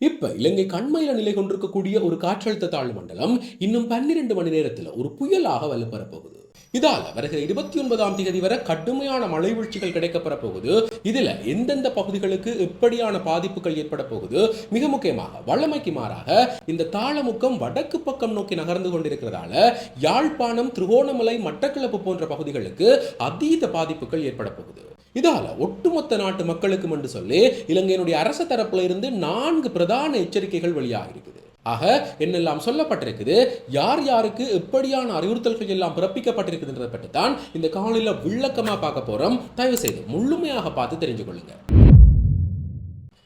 இப்ப இலங்கை கண்மையில நிலை கொண்டிருக்கக்கூடிய ஒரு காற்றழுத்த தாழ்வு மண்டலம் இன்னும் பன்னிரண்டு மணி நேரத்தில் ஒரு புயலாக வலுப்பெறப்போகுது. இதால் இதால வருகிற இருபத்தி ஒன்பதாம் தேதி வரை கடுமையான மழை வீழ்ச்சிகள் கிடைக்கப்பெற போகுது இதுல எந்தெந்த பகுதிகளுக்கு எப்படியான பாதிப்புகள் ஏற்பட போகுது மிக முக்கியமாக வல்லமைக்கு மாறாக இந்த தாளமுக்கம் வடக்கு பக்கம் நோக்கி நகர்ந்து கொண்டிருக்கிறதால யாழ்ப்பாணம் திருகோணமலை மட்டக்களப்பு போன்ற பகுதிகளுக்கு அதீத பாதிப்புகள் ஏற்பட போகுது இதால ஒட்டுமொத்த நாட்டு மக்களுக்கும் என்று சொல்லி இலங்கையினுடைய அரசு தரப்புல இருந்து நான்கு பிரதான எச்சரிக்கைகள் வெளியாக இருக்குது ஆக என்னெல்லாம் சொல்லப்பட்டிருக்குது? யார் யாருக்கு எப்படியான அறிவுறுத்தல்கள் எல்லாம் பிறப்பிக்கப்பட்டிருக்குதுன்றதை பற்றி தான் இந்த காலையில் விளக்கமாக பார்க்க போகிறோம் தயவு செய்து முழுமையாக பார்த்து தெரிஞ்சு கொள்ளுங்கள்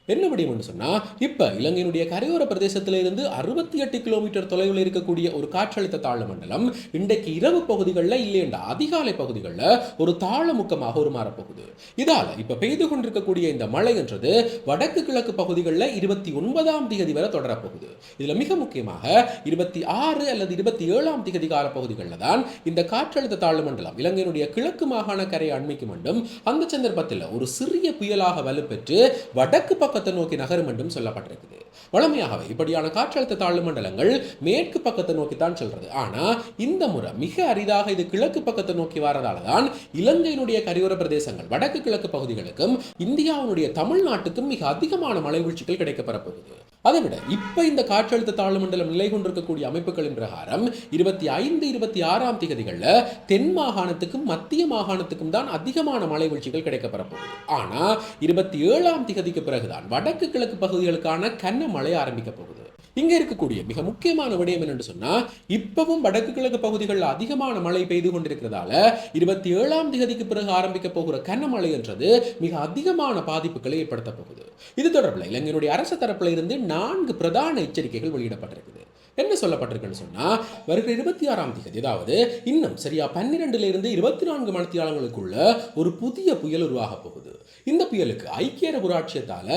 என்ன முடியும்னு சொன்னால் இப்போ இலங்கையினுடைய கரையோர பிரதேசத்தில இருந்து அறுபத்தி எட்டு கிலோமீட்டர் தொலைவில் இருக்கக்கூடிய ஒரு காற்றழுத்த தாழ்வு மண்டலம் இன்றைக்கு இரவு பகுதிகளில் இல்லையண்டா அதிகாலை பகுதிகளில் ஒரு தாளமுக்கமாக உருமாறப் போகுது இதால இப்ப பெய்து கொண்டிருக்கக்கூடிய இந்த மழை என்றது வடக்கு கிழக்கு பகுதிகளில் இருபத்தி ஒன்பதாம் திகதி வரை தொடரப்போகுது. இதில் மிக முக்கியமாக இருபத்தி ஆறு அல்லது இருபத்தி ஏழாம் திகதி கால பகுதிகளில் தான் இந்த காற்றழுத்த தாழ்வு மண்டலம் இலங்கையினுடைய கிழக்கு மாகாண கரை அண்மைக்கு மட்டும் அந்த சந்தர்ப்பத்தில் ஒரு சிறிய புயலாக வலுப்பெற்று வடக்கு பக்கம் பக்கத்தை நோக்கி நகரும் என்றும் சொல்லப்பட்டிருக்குது. வளமையாகவே இப்படியான காற்றழுத்த தாழ்வு மண்டலங்கள் மேற்கு பக்கத்தை நோக்கி தான் செல்றது. ஆனா இந்த முறை மிக அரிதாக இது கிழக்கு பக்கத்தை நோக்கி வரதால தான் இலங்கையினுடைய கரையோர பிரதேசங்கள் வடக்கு கிழக்கு பகுதிகளுக்கும் இந்தியாவினுடைய தமிழ்நாட்டுக்கும் மிக அதிகமான மழை வீழ்ச்சிகள் கிடைக்கப்பெற போகுது. அதை விட இப்ப இந்த காற்றழுத்த தாழ்வு மண்டலம் நிலை கொண்டிருக்கக்கூடிய அமைப்புகளின் பிரகாரம் இருபத்தி ஐந்து இருபத்தி ஆறாம் திகதிகள்ல தென் மாகாணத்துக்கும் மத்திய மாகாணத்துக்கும் தான் அதிகமான மழை வீழ்ச்சிகள் கிடைக்கப்பெற போகுது இருபத்தி ஏழாம் திகதிக்கு பிறகுதான் வடக்கு கிழக்கு பகுதிகளுக்கான கன்ன மழை ஆரம்பிக்க போகுது. இங்க இருக்கக்கூடிய மிக முக்கியமான விடயம் என்னென்னு சொன்னா இப்பவும் வடக்கு கிழக்கு பகுதிகளில் அதிகமான மழை பெய்து கொண்டிருக்கிறதால இருபத்தி ஏழாம் திகதிக்கு பிறகு ஆரம்பிக்க போகிற கனமழை என்றது மிக அதிகமான பாதிப்புகளை ஏற்படுத்த போகுது. இது தொடர்பில் இலங்கையினுடைய அரசு தரப்பில் இருந்து நான்கு பிரதான எச்சரிக்கைகள் வெளியிடப்பட்டிருக்குது. என்ன சொல்லப்பட்டிருக்குன்னு சொன்னா வருகிற இருபத்தி ஆறாம் தேதி அதாவது இன்னும் சரியா பன்னிரெண்டுலேருந்து இருபத்தி நான்கு மணித்தியாலங்களுக்குள்ள ஒரு புதிய புயல் உருவாக போகுது. இந்த புயலுக்கு ஐக்கிய அரபு ராட்சியத்தால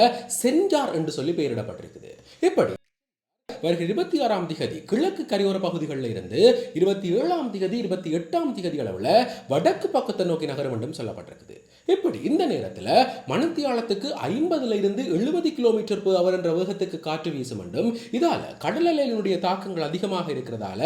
என்று சொல்லி பெயரிடப்பட்டிருக்குது. எப்படி? வருகிற இருபத்தி ஆறாம் திகதி கிழக்கு கரையோர பகுதிகளில் இருந்து இருபத்தி ஏழாம் திகதி இருபத்தி எட்டாம் திகதி அளவில் வடக்கு பக்கத்தை நோக்கி நகரும் என்றும் சொல்லப்பட்டிருக்குது. இப்படி இந்த நேரத்தில் மணத்தியாலத்துக்கு ஐம்பதுல இருந்து எழுபது கிலோமீட்டர் per அவர் என்ற வேகத்துக்கு காற்று வீசும் என்றும் இதால கடல் அலையினுடைய தாக்கங்கள் அதிகமாக இருக்கிறதால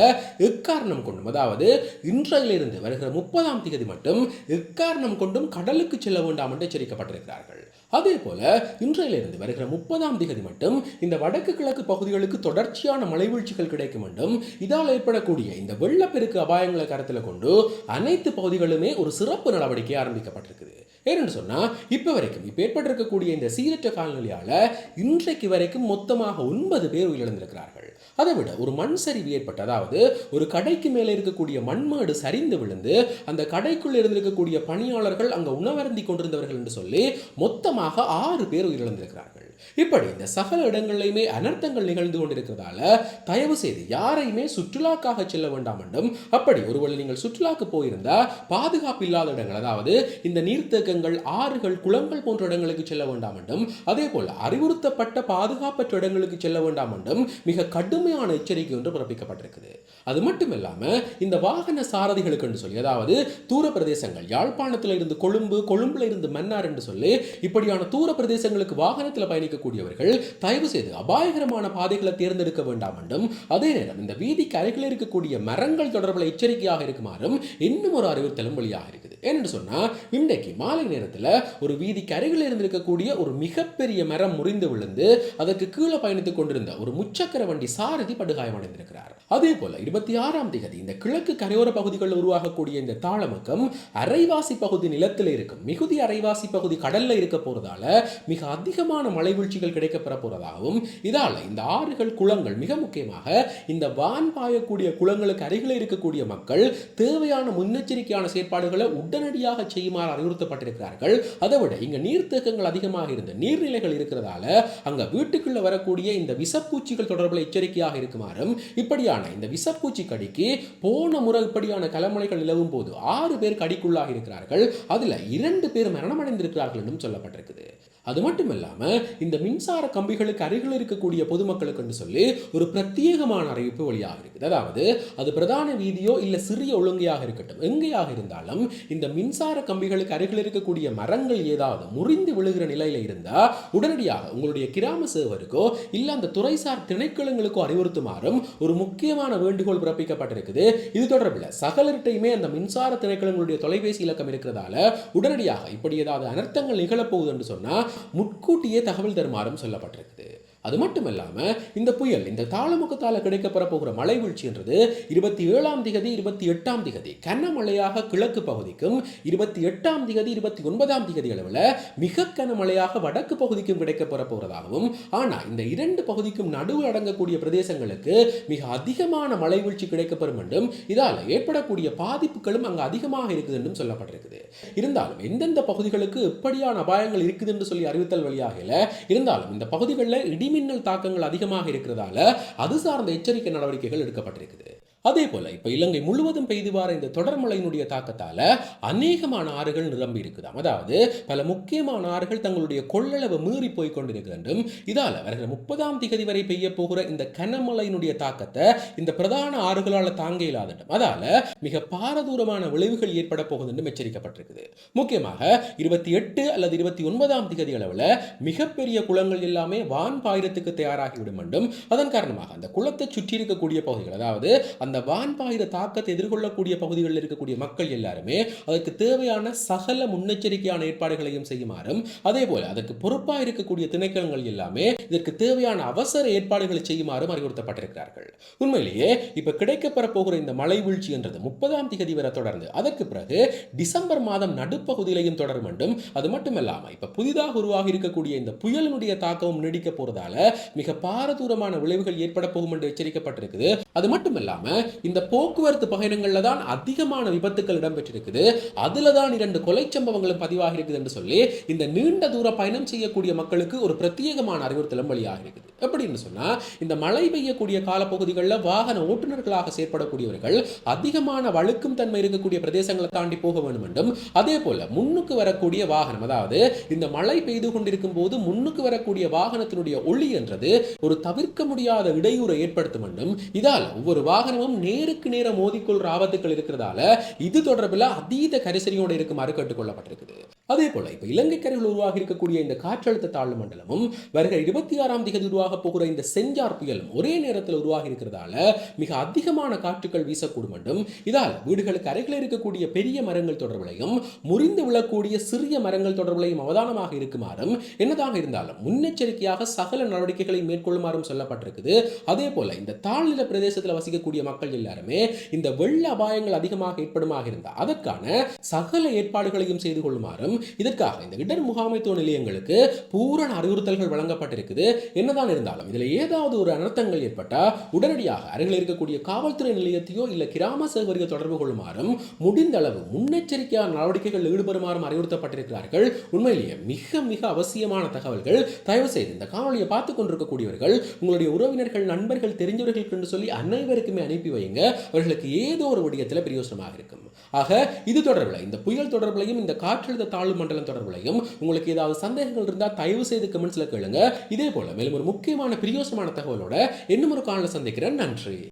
எக்காரணம் கொண்டும் அதாவது இன்றையிலிருந்து வருகிற முப்பதாம் திகதி மட்டும் எக்காரணம் கொண்டும் கடலுக்கு செல்ல வேண்டாம் என்று எச்சரிக்கப்பட்டிருக்கிறார்கள். அதே போல இன்றையிலிருந்து வருகிற முப்பதாம் திகதி மட்டும் இந்த வடக்கு கிழக்கு பகுதிகளுக்கு தொடர் தொடர்ச்சியான மலைவீழ்ச்சிகள் கிடைக்க கிடைக்கும் என்றும் இதால் ஏற்படக்கூடிய இந்த வெள்ளப்பெருக்கு அபாயங்களை கருத்தில் கொண்டு அனைத்து பகுதிகளுமே ஒரு சிறப்பு நடவடிக்கை ஆரம்பிக்கப்பட்டிருக்குது. ஏன்னு சொன்னா இப்ப வரைக்கும் இப்ப ஏற்பட்டிருக்கக்கூடிய இந்த சீரற்ற காலநிலையால இன்றைக்கு வரைக்கும் மொத்தமாக ஒன்பது பேர் உயிரிழந்திருக்கிறார்கள். அதை விட ஒரு மண் சரிவு ஏற்பட்டு அதாவது ஒரு கடைக்கு மேலே இருக்கக்கூடிய மண்மாடு சரிந்து விழுந்து அந்த கடைக்குள் இருந்திருக்கக்கூடிய பணியாளர்கள் அங்க உணவருந்தி கொண்டிருந்தவர்கள் என்று சொல்லி மொத்தமாக ஆறு பேர் உயிரிழந்திருக்கிறார்கள். இப்படி இந்த சகல இடங்களிலுமே அனர்த்தங்கள் நிகழ்ந்து கொண்டிருக்கிறதால தயவு செய்து யாரையுமே சுற்றுலாக்காக செல்ல வேண்டாம் என்றும் அப்படி ஒருவேளை நீங்கள் சுற்றுலாக்கு போயிருந்தா பாதுகாப்பு இல்லாத இடங்கள் அதாவது இந்த நீர்த்தேக்கங்கள் ஆறுகள் குளங்கள் போன்ற இடங்களுக்கு செல்ல வேண்டாம் என்றும் அதே போல அறிவுறுத்தப்பட்ட பாதுகாப்பற்ற இடங்களுக்கு செல்ல வேண்டாம் என்றும் மிக கடுமையான எச்சரிக்கை ஒன்று பிறப்பிக்கப்பட்டிருக்குது. அது மட்டும் இந்த வாகன சாரதிகளுக்கு என்று சொல்லி அதாவது தூர பிரதேசங்கள் யாழ்ப்பாணத்தில் இருந்து கொழும்பு கொழும்புல இருந்து மன்னார் என்று சொல்லி இப்படியான தூர பிரதேசங்களுக்கு வாகனத்தில் இருக்கக்கூடியவர்கள் தயவு செய்து அபாயகரமான பாதைகளை தேர்ந்தெடுக்க வேண்டாம் என்றும் அதே நேரம் இந்த வீதிக்கு அருகில் இருக்கக்கூடிய மரங்கள் தொடர்பில் எச்சரிக்கையாக இருக்குமாறும் இன்னும் ஒரு அறிவுறுத்தலும் வழியாக இருக்குது. ஏன்னு சொன்னால் இன்றைக்கு மாலை நேரத்தில் ஒரு வீதிக்கு அருகில் இருந்திருக்கக்கூடிய ஒரு மிகப்பெரிய மரம் முறிந்து விழுந்து அதற்கு கீழே பயணித்துக் கொண்டிருந்த ஒரு முச்சக்கர வண்டி சாரதி படுகாயமடைந்திருக்கிறார் அதே போல இருபத்தி ஆறாம் தேதி இந்த கிழக்கு கரையோர பகுதிகளில் உருவாகக்கூடிய இந்த தாளமுக்கம் அரைவாசி பகுதி நிலத்தில் இருக்கும். மிகுதி அரைவாசி பகுதி கடல்ல இருக்க போறதால மிக அதிகமான மழை வீழ்ச்சிகள் கிடைக்கப்பெற போறதாகவும் இதால இந்த ஆறுகள் குளங்கள் மிக முக்கியமாக இந்த வான் பாயக்கூடிய குளங்களுக்கு அருகில் இருக்கக்கூடிய மக்கள் தேவையான முன்னெச்சரிக்கையான செயற்பாடுகளை உடனடியாக செய்யுமாறு அறிவுறுத்தப்பட்டிருக்கிறார்கள். அதை விட இங்க நீர்த்தேக்கங்கள் அதிகமாக இருந்த நீர்நிலைகள் இருக்கிறதால அங்க வீட்டுக்குள்ள வரக்கூடிய இந்த விஷப்பூச்சிகள் தொடர்பில் எச்சரிக்கையாக இருக்குமாறும் இப்படியான இந்த விஷப்பூச்சி கடிக்கு போன முறை இப்படியான கலமலைகள் நிலவும் போது ஆறு பேர் கடிக்குள்ளாக இருக்கிறார்கள். அதுல இரண்டு பேர் மரணமடைந்திருக்கிறார்கள் என்றும் சொல்லப்பட்டிருக்குது. அது மட்டும் இல்லாமல் இந்த மின்சார கம்பிகளுக்கு அருகில் இருக்கக்கூடிய பொதுமக்களுக்குன்னு சொல்லி ஒரு பிரத்யேகமான அறிவிப்பு வழியாக இருக்குது. அதாவது அது பிரதான வீதியோ இல்லை சிறிய ஒழுங்கையாக இருக்கட்டும் எங்கேயாக இருந்தாலும் இந்த மின்சார கம்பிகளுக்கு அருகில் இருக்கக்கூடிய மரங்கள் ஏதாவது முறிந்து விழுகிற நிலையில் இருந்தால் உடனடியாக உங்களுடைய கிராம சேவருக்கோ இல்லை அந்த துறைசார் திணைக்களங்களுக்கோ அறிவுறுத்துமாறும் ஒரு முக்கியமான வேண்டுகோள் பிறப்பிக்கப்பட்டிருக்குது. இது தொடர்பில் சகலர்கிட்டையுமே அந்த மின்சார திணைக்களங்களுடைய தொலைபேசி இலக்கம் இருக்கிறதால உடனடியாக இப்படி ஏதாவது அனர்த்தங்கள் நிகழப்போகுது என்று முன்கூட்டியே தகவல் தருமாறும் சொல்லப்பட்டிருக்குது. அது மட்டும் இல்லாமல் இந்த புயல் இந்த தாளமுகத்தால் கிடைக்கப்பெற போகிற மழை வீழ்ச்சின்றது இருபத்தி ஏழாம் திகதி இருபத்தி எட்டாம் திகதி கனமழையாக கிழக்கு பகுதிக்கும் இருபத்தி எட்டாம் திகதி இருபத்தி ஒன்பதாம் திகதி அளவில் மிக கனமழையாக வடக்கு பகுதிக்கும் கிடைக்கப்பெற போகிறதாகவும் ஆனால் இந்த இரண்டு பகுதிக்கும் நடுவு அடங்கக்கூடிய பிரதேசங்களுக்கு மிக அதிகமான மழை வீழ்ச்சி கிடைக்கப்பெறும் என்றும் இதால் ஏற்படக்கூடிய பாதிப்புகளும் அங்கு அதிகமாக இருக்குது என்றும் சொல்லப்பட்டிருக்குது. இருந்தாலும் எந்தெந்த பகுதிகளுக்கு எப்படியான அபாயங்கள் இருக்குது என்று சொல்லி அறிவித்தல் வழியாகல இருந்தாலும் இந்த பகுதிகளில் இடி இடிமின்னல் தாக்கங்கள் அதிகமாக இருக்கிறதால அது சார்ந்த எச்சரிக்கை நடவடிக்கைகள் எடுக்கப்பட்டிருக்குது. அதே போல இப்போ இலங்கை முழுவதும் பெய்து வர இந்த தொடர் மழையினுடைய தாக்கத்தால அநேகமான ஆறுகள் நிரம்பி இருக்குதாம். அதாவது பல முக்கியமான ஆறுகள் தங்களுடைய கொள்ளளவு மீறி போய் கொண்டிருக்கிறது இதால் இதால வருகிற முப்பதாம் திகதி வரை பெய்ய போகிற இந்த கனமழையினுடைய தாக்கத்தை இந்த பிரதான ஆறுகளால் தாங்க இல்லாதட்டும் அதால மிக பாரதூரமான விளைவுகள் ஏற்பட போகுது என்றும் எச்சரிக்கப்பட்டிருக்குது. முக்கியமாக இருபத்தி எட்டு அல்லது இருபத்தி ஒன்பதாம் திகதி அளவில் மிகப்பெரிய குளங்கள் எல்லாமே வான் பாயிரத்துக்கு தயாராகிவிடும் என்றும் அதன் காரணமாக அந்த குளத்தை சுற்றி இருக்கக்கூடிய பகுதிகள் அதாவது அந்த அந்த வான்பாயுத தாக்கத்தை எதிர்கொள்ளக்கூடிய பகுதிகளில் இருக்கக்கூடிய மக்கள் எல்லாருமே அதற்கு தேவையான சகல முன்னெச்சரிக்கையான ஏற்பாடுகளையும் செய்யுமாறும் அதே போல அதற்கு பொறுப்பாக இருக்கக்கூடிய திணைக்களங்கள் எல்லாமே இதற்கு தேவையான அவசர ஏற்பாடுகளை செய்யுமாறும் அறிவுறுத்தப்பட்டிருக்கிறார்கள். உண்மையிலேயே இப்ப கிடைக்கப்பெற போகிற இந்த மழை வீழ்ச்சி என்றது முப்பதாம் திகதி வரை தொடர்ந்து அதற்கு பிறகு டிசம்பர் மாதம் நடுப்பகுதியிலையும் தொடரும் என்றும் அது மட்டுமல்லாமல் இப்ப புதிதாக உருவாகி இருக்கக்கூடிய இந்த புயலினுடைய தாக்கமும் நீடிக்க போறதால மிக பாரதூரமான விளைவுகள் ஏற்பட போகும் என்று எச்சரிக்கப்பட்டிருக்குது. அது மட்டும் இந்த போக்குவரத்து பயணங்களில் தான் அதிகமான விபத்துக்கள் இடம்பெற்றிருக்குது. அதுல தான் இரண்டு கொலை சம்பவங்களும் பதிவாகி இருக்குது என்று சொல்லி இந்த நீண்ட தூர பயணம் செய்யக்கூடிய மக்களுக்கு ஒரு பிரத்யேகமான அறிவுறுத்தலும் வழியாக இருக்குது எப்படின்னு சொன்னால் இந்த மழை பெய்யக்கூடிய காலப்பகுதிகளில் வாகன ஓட்டுநர்களாக செயற்படக்கூடியவர்கள் அதிகமான வழுக்கும் தன்மை இருக்கக்கூடிய பிரதேசங்களை தாண்டி போக வேண்டும் என்றும் அதே போல் முன்னுக்கு வரக்கூடிய வாகனம் அதாவது இந்த மழை பெய்து கொண்டிருக்கும் போது முன்னுக்கு வரக்கூடிய வாகனத்தினுடைய ஒளி என்றது ஒரு தவிர்க்க முடியாத இடையூறை ஏற்படுத்தும் என்றும் இதால் ஒவ்வொரு வாகனமும் நேருக்கு நேர மோதிக்கொள்கிற ஆபத்துக்கள் இருக்கிறதால இது தொடர்பில் அதீத கரிசனையோடு இருக்குமாறு கேட்டுக்கொள்ளப்பட்டிருக்குது. அதே போல இப்போ இலங்கை கரையில் உருவாகி இருக்கக்கூடிய இந்த காற்றழுத்த தாழ்வு மண்டலமும் வருகிற இருபத்தி ஆறாம் திகதி உருவாக போகிற இந்த செஞ்சார் புயலும் ஒரே நேரத்தில் உருவாகி இருக்கிறதால மிக அதிகமான காற்றுகள் வீசக்கூடும் என்றும் இதால் வீடுகளுக்கு அருகில் இருக்கக்கூடிய பெரிய மரங்கள் தொடர்பிலையும் முறிந்து விழக்கூடிய சிறிய மரங்கள் தொடர்பிலையும் அவதானமாக இருக்குமாறும் என்னதாக இருந்தாலும் முன்னெச்சரிக்கையாக சகல நடவடிக்கைகளை மேற்கொள்ளுமாறும் சொல்லப்பட்டிருக்குது. அதே போல இந்த தாழ்நில பிரதேசத்தில் வசிக்கக்கூடிய மக்கள் எல்லாருமே இந்த வெள்ள அபாயங்கள் அதிகமாக ஏற்படுமாக இருந்தால் அதற்கான சகல ஏற்பாடுகளையும் செய்து கொள்ளுமாறும் இதற்காக இந்த இடர் முகாமைத்துவ நிலையங்களுக்கு பூரண அறிவுறுத்தல்கள் வழங்கப்பட்டிருக்குது. என்னதான் இருந்தாலும் இதில் ஏதாவது ஒரு அனர்த்தங்கள் ஏற்பட்டால் உடனடியாக அருகில் இருக்கக்கூடிய காவல்துறை நிலையத்தையோ இல்லை கிராம சேவரையோ தொடர்பு கொள்ளுமாறும் முடிந்த அளவு முன்னெச்சரிக்கையான நடவடிக்கைகள் ஈடுபடுமாறும் அறிவுறுத்தப்பட்டிருக்கிறார்கள். உண்மையிலேயே மிக மிக அவசியமான தகவல்கள். தயவு செய்து இந்த காணொலியை பார்த்து கொண்டிருக்கக்கூடியவர்கள் உங்களுடைய உறவினர்கள் நண்பர்கள் தெரிஞ்சவர்களுக்கு என்று சொல்லி அனைவருக்குமே அனுப்பி வைங்க. அவர்களுக்கு ஏதோ ஒரு விடயத்தில் பிரயோசனமாக இருக்கும். ஆக இது தொடர்பில் இந்த புயல் தொடர்பிலையும் இந்த காற்றழுத்த தாழ்வு மண்டலம் தொடர்பிலையும் உங்களுக்கு ஏதாவது சந்தேகங்கள் இருந்தால் தயவு செய்து கமெண்ட்ஸில் கேளுங்க. இதே போல மேலும் ஒரு முக்கிய முக்கியமான பிரியோசமான தகவலோட இன்னும் ஒரு காலில் சந்திக்கிறேன். நன்றி.